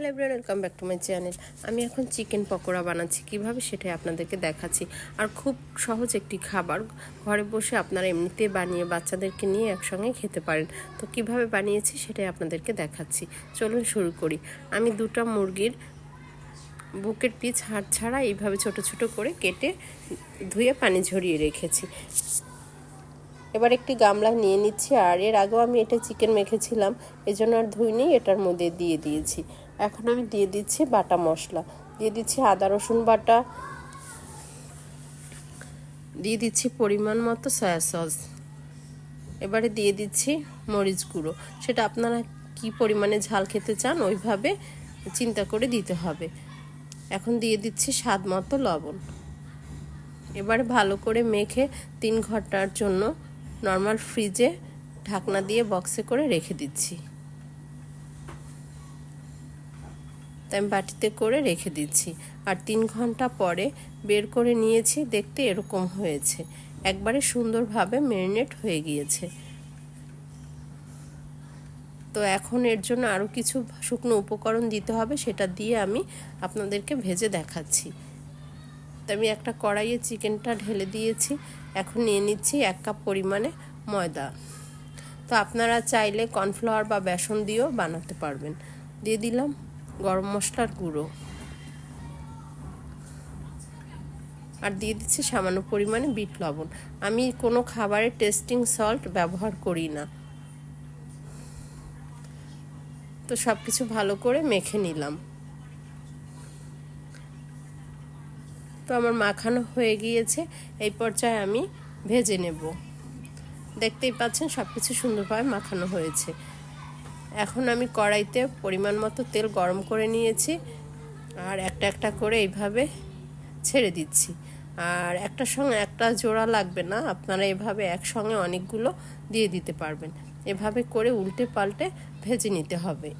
Hello everyone welcome back to my channel আমি এখন chicken pakora বানাচ্ছি। কীভাবে সেটাই আপনাদেরকে দেখাচ্ছি। আর খুব সহজ একটি খাবার। ঘরে বসে আপনারা এমনিতে বানিয়ে বাচ্চাদেরকে নিয়ে একসঙ্গে খেতে পারেন। তো কীভাবে বানিয়েছি সেটাই আপনাদেরকে দেখাচ্ছি। চলুন শুরু করি। আমি দুটো মুরগির বুকের পিচ হাড় ছাড়া এইভাবে ছোট ছোট করে কেটে ধুয়ে পানি ঝরিয়ে রেখেছি। এবার একটি গামলা নিয়ে নিচ্ছি। আর এর আগেও আমি এটা চিকেন মেখেছিলাম। এই জন্য আর ধুইনি, এটার মধ্যে দিয়ে দিয়েছি। এখন আমি দিয়ে দিচ্ছি বাটা মশলা। দিয়ে দিচ্ছি আদা, রসুন বাটা। দিয়ে দিচ্ছি পরিমাণ মতো সয়া সস এবারে দিয়ে দিচ্ছি মরিচ গুঁড়ো। সেটা আপনারা কি পরিমাণে ঝাল খেতে চান, ওইভাবে চিন্তা করে দিতে হবে। এখন দিয়ে দিচ্ছি স্বাদ মতো লবণ। এবারে ভালো করে মেখে তিন ঘণ্টার জন্য নর্মাল ফ্রিজে ঢাকনা দিয়ে বক্সে করে রেখে দিচ্ছি। তাই আমি বাটিতে করে রেখে দিচ্ছি। আর তিন ঘণ্টা পরে বের করে নিয়েছি, দেখতে এরকম হয়েছে। একবারে সুন্দরভাবে ম্যারিনেট হয়ে গিয়েছে। তো এখন এর জন্য আরও কিছু শুকনো উপকরণ দিতে হবে, সেটা দিয়ে আমি আপনাদেরকে ভেজে দেখাচ্ছি। তো আমি একটা কড়াইয়ে চিকেনটা ঢেলে দিয়েছি। এখন নিয়ে নিচ্ছি এক কাপ পরিমাণে ময়দা। তো আপনারা চাইলে কর্নফ্লাওয়ার বা বেসন দিয়েও বানাতে পারবেন। দিয়ে দিলাম। গরম মশলার গুঁড়ো। আর দিয়ে দিচ্ছি সামান্য পরিমাণে বিট লবণ। আমি কোনো খাবারে টেস্টিং সল্ট ব্যবহার করি না। তো সব কিছু ভালো করে মেখে নিলাম। তো আমার মাখানো হয়ে গিয়েছে, এই পর্যায়ে আমি ভেজে নেব। দেখতেই পাচ্ছেন সব কিছু সুন্দরভাবে মাখানো হয়েছে। এখন আমি কড়াইতে পরিমাণ মতো তেল গরম করে নিয়েছি আর একটা একটা করে এইভাবে ছেড়ে দিচ্ছি। আর একটা সঙ্গে একটা জোড়া লাগবে না, আপনারা এভাবে একসঙ্গে অনেকগুলো দিয়ে দিতে পারবেন। এভাবে করে উল্টে পাল্টে ভেজে নিতে হবে।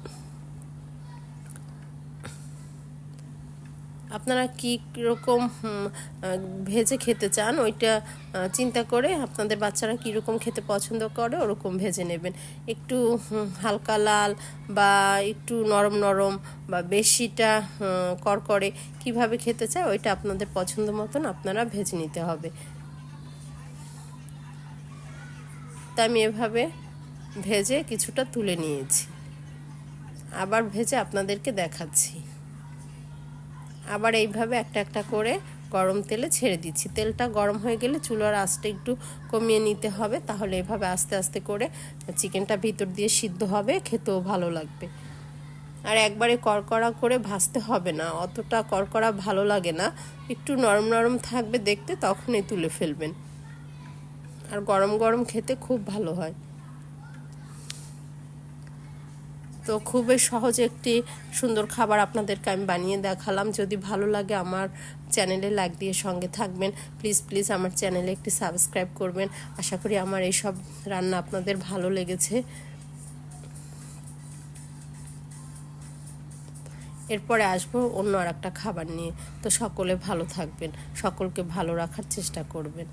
আপনারা কী রকম ভেজে খেতে চান, ওইটা চিন্তা করে আপনাদের বাচ্চারা কীরকম খেতে পছন্দ করে, ওরকম ভেজে নেবেন। একটু হালকা লাল বা একটু নরম নরম বা বেশিটা করকরে কীভাবে খেতে চায়, ওইটা আপনাদের পছন্দ মতন আপনারা ভেজে নিতে হবে। তা আমি এভাবে ভেজে কিছুটা তুলে নিয়েছি। আবার ভেজে আপনাদেরকে দেখাচ্ছি। আবার এইভাবে একটা একটা করে গরম তেলে ছেড়ে দিচ্ছি। তেলটা গরম হয়ে গেলে চুলার আঁচটা একটু কমিয়ে নিতে হবে, তাহলে এভাবে আস্তে আস্তে করে চিকেনটা ভিতর দিয়ে সিদ্ধ হবে, খেতেও ভালো লাগবে। আর একবারে কড়কড়া করে ভাজতে হবে না, অতটা কড়কড়া ভালো লাগে না। একটু নরম নরম থাকবে দেখতে, তখনই তুলে ফেলবেন। আর গরম গরম খেতে খুব ভালো হয়। তো খুবই সহজ একটি সুন্দর খাবার আপনাদেরকে আমি বানিয়ে দেখালাম। যদি ভালো লাগে আমার চ্যানেলে লাইক দিয়ে সঙ্গে থাকবেন। প্লিজ প্লিজ আমার চ্যানেলে একটি সাবস্ক্রাইব করবেন। আশা করি আমার এই সব রান্না আপনাদের ভালো লেগেছে। এরপরে আসব অন্য আর একটা খাবার নিয়ে। তো সকলে ভালো থাকবেন। সকলকে ভালো রাখার চেষ্টা করবেন।